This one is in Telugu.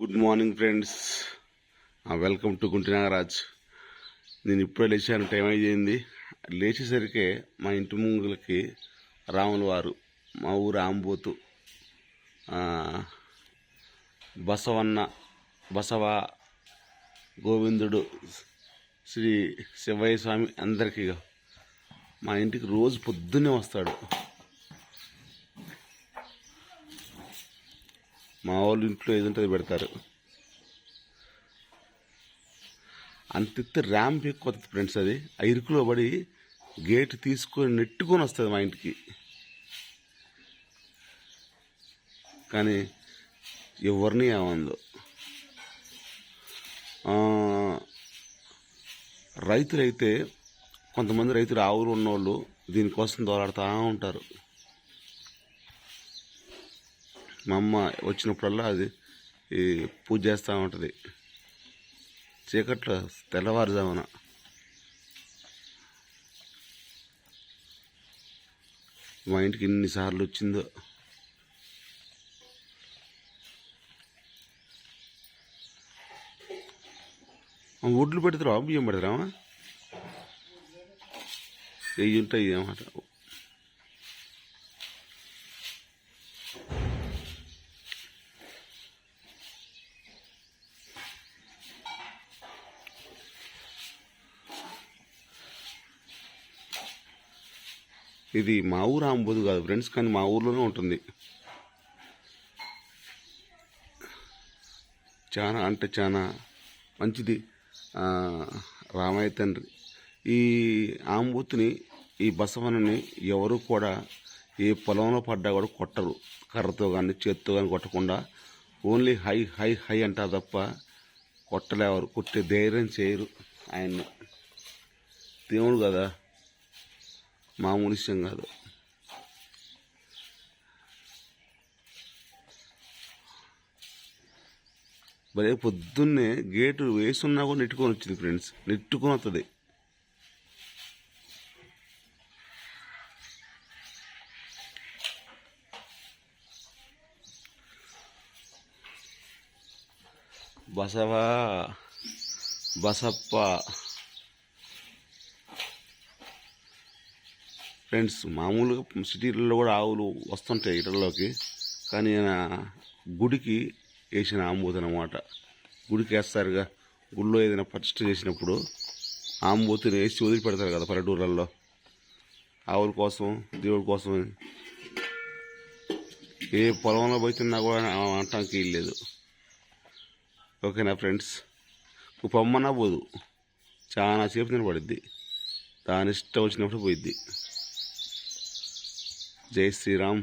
Good morning friends. Welcome to Gunti Nagaraj నేను ఇప్పుడే లేచాను టైం అయిపోయింది. లేచేసరికి మా ఇంటి ముంగులకి రాముల వారు మా ఊరు ఆంబోతు బసవన్న బసవ గోవిందుడు శ్రీ శివయ్య స్వామి అందరికీ మా ఇంటికి రోజు పొద్దున్నే వస్తాడు. మా వాళ్ళు ఇంట్లో ఏదంటే అది పెడతారు. అంతెత్తి ర్యాంప్ ఎక్కువ ఫ్రెండ్స్ అది. ఆ ఇరుకులో పడి గేట్ తీసుకొని నెట్టుకొని వస్తుంది మా ఇంటికి. కానీ ఎవరిని ఏమందో. రైతులైతే కొంతమంది రైతులు ఆవులు ఉన్నోళ్ళు దీనికోసం దోలాడుతూ ఉంటారు. మా అమ్మ వచ్చినప్పుడల్లా అది ఈ పూజ చేస్తూ ఉంటుంది. చీకట్లో తెల్లవారుజామున. మా ఇంటికి ఎన్నిసార్లు వచ్చిందో. ఒడ్లు పెడతారా బియ్యం పెడతారా వెయ్యి ఉంటాయి అన్నమాట. ఇది మా ఊరు ఆంబోదు కాదు ఫ్రెండ్స్ కానీ మా ఊర్లోనే ఉంటుంది. చాలా అంటే చాలా మంచిది. రామయ్య తండ్రి. ఈ ఆంబూతిని ఈ బసవనని ఎవరు కూడా ఏ పొలంలో పడ్డా కూడా కొట్టరు. కర్రతో కానీ చేత్తో కానీ కొట్టకుండా ఓన్లీ హై హై హై అంటారు తప్ప కొట్టలేవరు. కొట్టే ధైర్యం చేయరు ఆయన్ని. దేవుడు కదా. మామూలు విషయం కాదు. భలే పొద్దున్నే గేటు వేసున్నా కూడా నెట్టుకొని వచ్చింది ఫ్రెండ్స్. నెట్టుకొని వస్తుంది బసవా బసప్ప. ఫ్రెండ్స్ మామూలుగా సిటీలలో కూడా ఆవులు వస్తుంటాయి ఇళ్ళలోకి కానీ గుడికి వేసిన ఆంబూతి అనమాట గుడికి వేస్తారుగా. గుడిలో ఏదైనా ప్రతిష్ట చేసినప్పుడు ఆంబూతిని వేసి వదిలిపెడతారు కదా పల్లెటూర్లలో. ఆవుల కోసం దేవుడి కోసం ఏ పొలంలో పోతున్నా కూడా అంటానికి వీల్లేదు ఓకేనా ఫ్రెండ్స్? పొమ్మన్నా పోదు. చాలా సేపు నిలబడిద్ది. దాని ఇష్టం వచ్చినప్పుడు పోయిద్ది. जय श्री राम